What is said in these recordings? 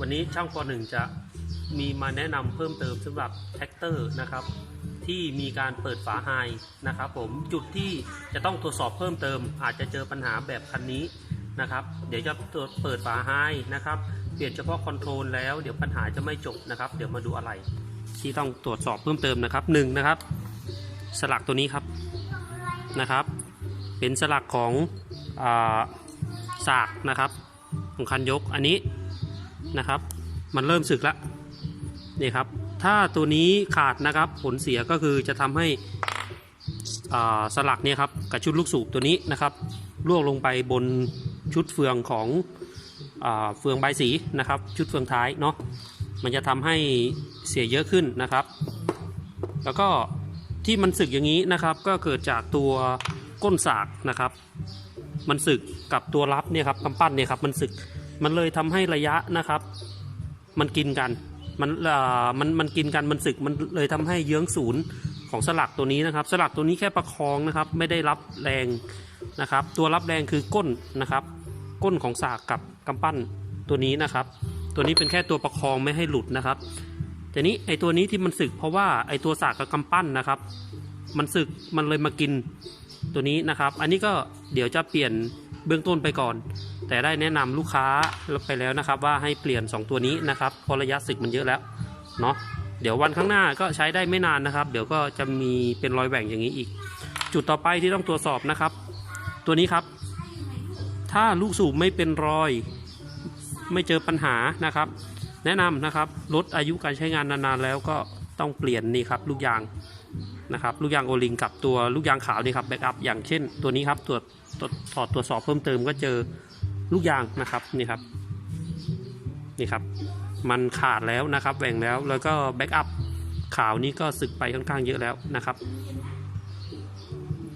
วันนี้ช่างปหนึ่งจะมีมาแนะนำเพิ่มเติมสำหรับแท็กเตอร์นะครับ ที่มีการเปิดฝาไฮนะครับ ผมจุดที่จะต้องตรวจสอบเพิ่มเติม อาจจะเจอปัญหาแบบคันนี้นะครับ เดี๋ยวจะตรวจเปิดฝาไฮนะครับ เปลี่ยนเฉพาะคอนโทรลแล้วเดี๋ยวปัญหาจะไม่จบนะครับ เดี๋ยวมาดูอะไร ที่ต้องตรวจสอบเพิ่มเติมนะครับหนึ่งนะครับ สลักตัวนี้ครับนะครับ เป็นสลักของอา สากนะครับ ของคันยกอันนี้นะครับ มันเริ่มสึกแล้วนี่ครับ ถ้าตัวนี้ขาดนะครับผลเสียก็คือจะทำให้สลักเนี่ยครับกับชุดลูกสูบตัวนี้นะครับล่วงลงไปบนชุดเฟืองของอเฟืองใบสีนะครับ ชุดเฟืองท้ายเนาะมันจะทำให้เสียเยอะขึ้นนะครับ แล้วก็ที่มันสึกอย่างนี้นะครับ ก็เกิดจากตัวก้นสากนะครับ มันสึกกับตัวรับเนี่ยครับกำปั้นเนี่ยครับมันสึกมันเลยทำให้ระยะนะครับ มันกินกันมันเอ่อมันมันกินกันมันสึกมันเลยทำให้เยื้องศูนย์ของสลักตัวนี้นะครับ สลักตัวนี้แค่ประคองนะครับ ไม่ได้รับแรงนะครับ ตัวรับแรงคือก้นนะครับ ก้นของสากกับกำปั้นตัวนี้นะครับ ตัวนี้เป็นแค่ตัวประคองไม่ให้หลุดนะครับแต่นี้ไอตัวนี้ที่มันสึกเพราะว่าไอตัวสากกับกำปั้นนะครับ มันสึกมันเลยมากิน ตัวนี้นะครับ อันนี้ก็เดี๋ยวจะเปลี่ยนเบื้องต้นไปก่อน แต่ได้แนะนำลูกค้าไปแล้วนะครับ ว่าให้เปลี่ยน 2 ตัวนี้นะครับเพราะระยะสึกมันเยอะแล้วเนาะเดี๋ยววันข้างหน้าก็ใช้ได้ไม่นานนะครับ เดี๋ยวก็จะมีเป็นรอยแหว่งอย่างนี้อีก จุดต่อไปที่ต้องตรวจสอบนะครับ ตัวนี้ครับ ถ้าลูกสูบไม่เป็นรอย ไม่เจอปัญหานะครับ แนะนำนะครับลดอายุการใช้งานนานๆแล้วก็ต้องเปลี่ยนนี่ครับ ลูกยาง นะครับลูกยางโอลิงกับตัวลูกยางขาวนี่ครับแบ็กอัพอย่างเช่น ตัวนี้ครับตรวจถอดตรวจสอบเพิ่มเติมก็เจอลูกยางนะครับนี่ครับนี่ครับ มันขาดแล้วนะครับแหว่งแล้วแล้วก็แบ็กอัพขาวนี้ก็สึกไปค่อนข้างเยอะแล้วนะครับ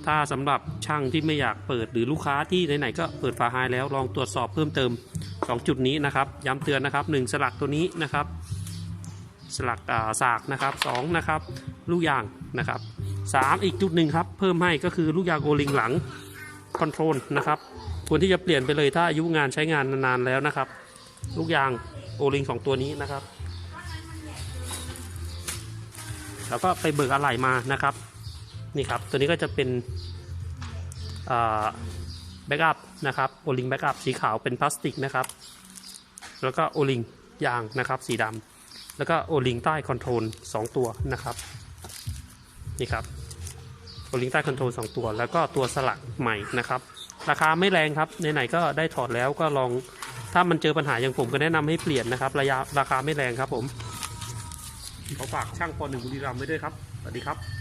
ถ้าสำหรับช่างที่ไม่อยากเปิดหรือลูกค้าที่ไหนๆก็เปิดฝาไฮแล้วลองตรวจสอบเพิ่มเติม 2 จุดนี้นะครับ ย้ำเตือนนะครับ 1 สลักตัวนี้นะครับ สลักสากนะครับ2นะครับลูกยางนะครับ 3 อีกจุดหนึ่งครับ เพิ่มให้ก็คือลูกยางโอลิงหลังคอนโทรลนะครับควรที่จะเปลี่ยนไปเลยถ้าอายุงานใช้งานนานๆแล้วนะครับ ลูกยางโอลิงสองตัวนี้นะครับ แล้วก็ไปเบิกอะไหล่มานะครับนี่ครับตัวนี้ก็จะเป็นแบ็กอัพนะครับโอลิงแบ็กอัพสีขาวเป็นพลาสติกนะครับ แล้วก็โอลิงยางนะครับสีดำ แล้วก็โอลิงใต้คอนโทรล2ตัวนะครับนี่ครับโอลิงใต้คอนโทรล2ตัว แล้วก็ตัวสลักใหม่นะครับ ราคาไม่แรงครับไหนๆก็ได้ถอดแล้วก็ลองถ้ามันเจอปัญหาอย่างผมก็แนะนำให้เปลี่ยนนะครับ ระยะราคาไม่แรงครับผมขอฝากช่างปอหนึ่งบุรีรัมย์ไว้ด้วยครับสวัสดีครับ